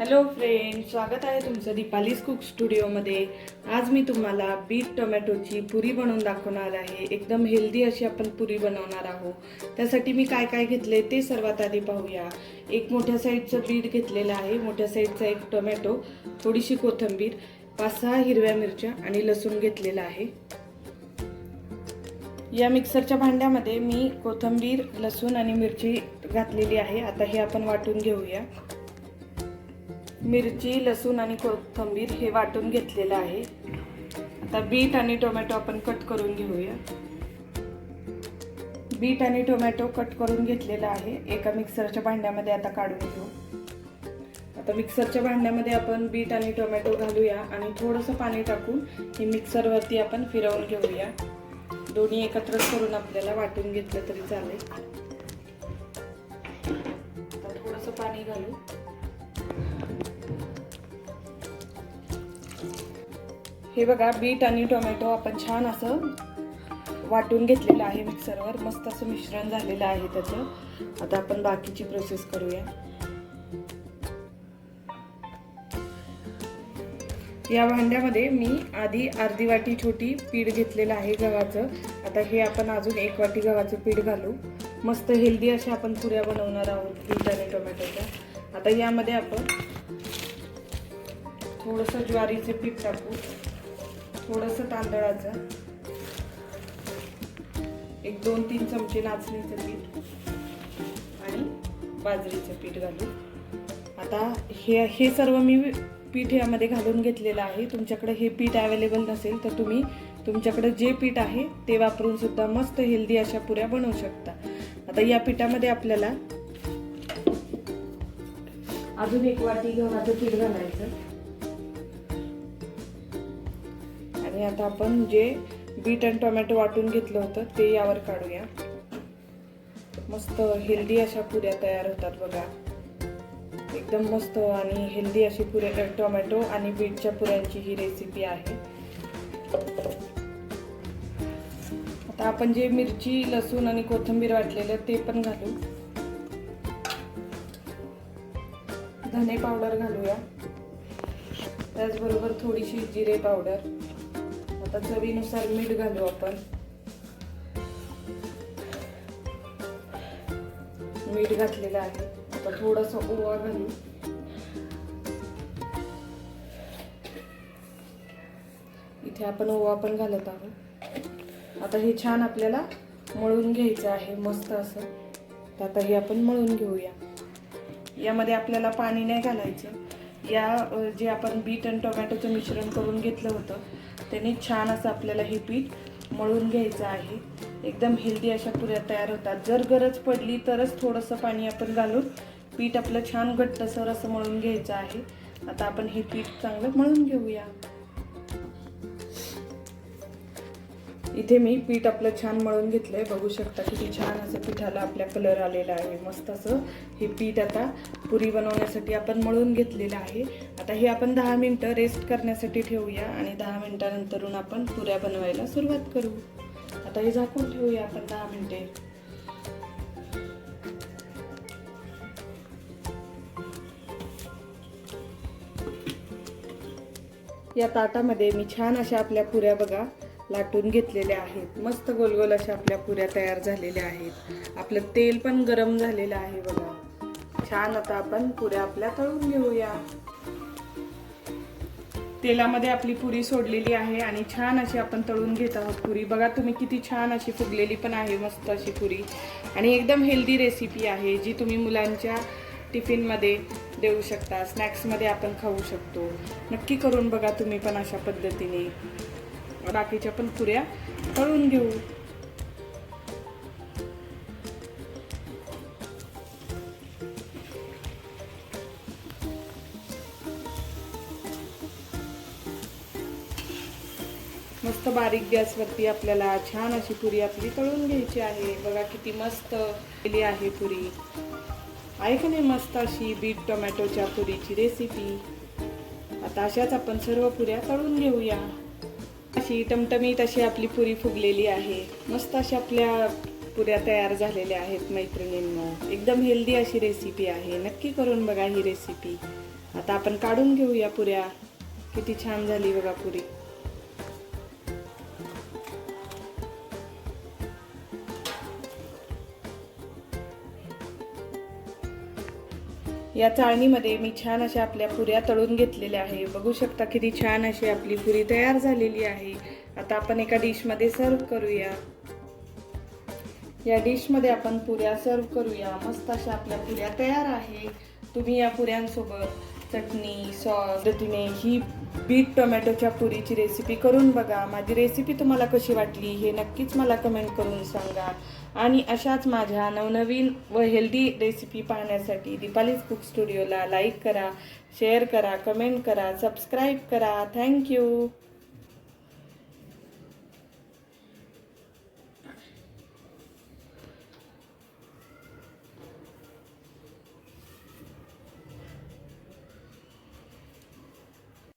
Hello friend स्वागत आहे तुमचं दीपालीज कुक स्टुडिओमध्ये आज मी तुम्हाला बीट टोमॅटोची पुरी बनवून दाखवणार आहे. एकदम हेल्दी अशी आपण पुरी बनवणार आहोत. त्यासाठी मी काय काय घेतले ते सर्वात आधी पाहूया. एक मोठ्या साईजचं बीट घेतलेलं आहे. मोठ्या साईजचा एक टोमॅटो थोडीशी कोथिंबीर पाच सहा हिरव्या मिरच्या आणि लसूण घेतलेला आहे. या मिक्सरच्या भांड्यामध्ये मी कोथिंबीर लसूण आणि मिरची घातलेली आहे. आता हे आपण वाटून घेऊया. मिरची लसूण आणि कोथिंबीर हे वाटून घेतलेलं आहे. आता बीट आणि टोमॅटो आपण कट करून घेऊया. बीट आणि टोमॅटो कट करून घेतलेला आहे. एका मिक्सरच्या भांड्यामध्ये आता काढून घेऊ. आता मिक्सरच्या भांड्यामध्ये आपण बीट आणि टोमॅटो घालूया आणि थोडंसं पाणी टाकून हे मिक्सरवरती आपण फिरवून घेऊया. दोन्ही एकत्र करून आपल्याला वाटून घेतलं तरी चालेल. आता थोडंसं पाणी घालू. हे बघा बीट आणि टोमॅटो आपण छान असं वाटून घेतलेलं आहे मिक्सरवर. मस्त असं मिश्रण झालेलं आहे त्याचं. आता आपण बाकीची प्रोसेस करूया. या भांड्यामध्ये मी आधी अर्धी वाटी छोटी पीठ घेतलेलं आहे गव्हाचं. आता हे आपण अजून एक वाटी गव्हाचं पीठ घालू. मस्त हेल्दी अशा आपण पुऱ्या बनवणार आहोत बीट आणि टोमॅटोच्या. आता यामध्ये आपण थोडंसं ज्वारीचे पीठ टाकू. थोडंसं तांदळाचं. एक दोन तीन चमचे नाचणीचं पीठ आणि बाजरीचं पीठ घालू आता हे हे सर्व मी पीठ यामध्ये घालून घेतलेलं आहे. तुमच्याकडे हे पीठ अवेलेबल नसेल तर तुम्ही तुमच्याकडे जे पीठ आहे ते वापरून सुद्धा मस्त हेल्दी अशा पुऱ्या बनवू शकता. आता या पिठामध्ये आपल्याला अजून एक वाटी गव्हाचं पीठ घालायचं. आणि आता आपण जे बीट आणि टोमॅटो वाटून घेतलं होतं ते यावर काढूया. मस्त हेल्दी अशा पुऱ्या तयार होतात बघा. एकदम मस्त आणि हेल्दी अशी पुऱ्या टोमॅटो आणि बीटच्या पुऱ्यांची ही रेसिपी आहे. आता आपण जे मिरची लसूण आणि कोथिंबीर वाटलेलं ते पण घालू. धने पावडर घालूया. त्याचबरोबर थोडीशी जिरे पावडर. आता चवीनुसार मीठ घालू आपण. मीठ घातलेलं आहे. आता थोडस ओवा घालू. इथे आपण ओवा पण घालत आहोत. आता हे छान आपल्याला मळून घ्यायचं आहे मस्त असं. तर आता हे आपण मळून घेऊया. यामध्ये आपल्याला पाणी नाही घालायचं. या जे आपण बीट आणि टोमॅटोचं मिश्रण करून घेतलं होतं त्याने छान असं आपल्याला हे पीठ मळून घ्यायचं आहे. एकदम हेल्दी अशा पुऱ्या तयार होतात. जर गरज पडली तरच थोडंसं पाणी आपण घालून पीठ आपलं छान घट्टसर असं मळून घ्यायचं आहे. आता आपण हे पीठ चांगलं मळून घेऊया. इथे मी पीठ आपलं छान मळून घेतलं आहे बघू शकता किती छान असं पिठाला आपल्या कलर आलेला आहे. मस्त असं हे पीठ आता पुरी बनवण्यासाठी आपण मळून घेतलेलं आहे. आता हे आपण दहा मिनटं रेस्ट करण्यासाठी ठेवूया आणि दहा मिनटानंतरून आपण पुऱ्या बनवायला सुरुवात करू. आता हे झाकून ठेवूया आपण दहा मिनटे. या ताटामध्ये मी छान अशा आपल्या पुऱ्या बघा. लाटून घेतलेल्या आहेत. मस्त गोल गोल अशा आपल्या पुऱ्या तयार झालेल्या आहेत. आपलं तेल पण गरम झालेलं आहे बघा. छान आता आपण पुऱ्या आपल्या तळून घेऊया. तेलामध्ये आपली पुरी सोडलेली आहे आणि छान अशी आपण तळून घेत आहोत पुरी. बघा तुम्ही किती छान अशी फुगलेली पण आहे मस्त अशी पुरी. आणि एकदम हेल्दी रेसिपी आहे जी तुम्ही मुलांच्या टिफिनमध्ये देऊ शकता. स्नॅक्समध्ये आपण खाऊ शकतो. नक्की करून बघा तुम्ही पण अशा पद्धतीने. बाकीच्या पण पुऱ्या तळून घेऊ. मस्त बारीक गॅसवरती आपल्याला छान अशी पुरी आपली तळून घ्यायची आहे. बघा किती मस्त केली आहे पुरी. आहे का नाही मस्त अशी बीट टोमॅटोच्या पुरीची रेसिपी आता अशाच आपण सर्व पुऱ्या तळून घेऊया. अशी टमटमीत अशी आपली पुरी फुगलेली आहे. मस्त अशा आपल्या पुऱ्या तयार झालेल्या आहेत मैत्रिणींना. एकदम हेल्दी अशी रेसिपी आहे. नक्की करून बघा ही रेसिपी आता आपण काढून घेऊया पुऱ्या. किती छान झाली बघा पुरी. या चाळणीमध्ये मी छान अशा आपल्या पुऱ्या तळून घेतलेल्या आहे. बघू शकता किती छान अशी आपली पुरी तयार झालेली आहे. आता आपण एका डिशमध्ये सर्व करूया. या डिशमध्ये आपण पुऱ्या सर्व करूया. मस्त अशा आपल्या पुऱ्या तयार आहे. तुम्ही या पुऱ्यांसोबत चटणी सॉस पद्धतीने ही बीट टोमॅटोच्या पुरीची रेसिपी करून बघा. माझी रेसिपी तुम्हाला कशी वाटली हे नक्कीच मला कमेंट करून सांगा. आणि अशाच माझ्या नवनवीन व हेल्दी रेसिपी पाहण्यासाठी दीपालीज कुक स्टुडिओला लाईक करा शेअर करा कमेंट करा सबस्क्राईब करा. Thank you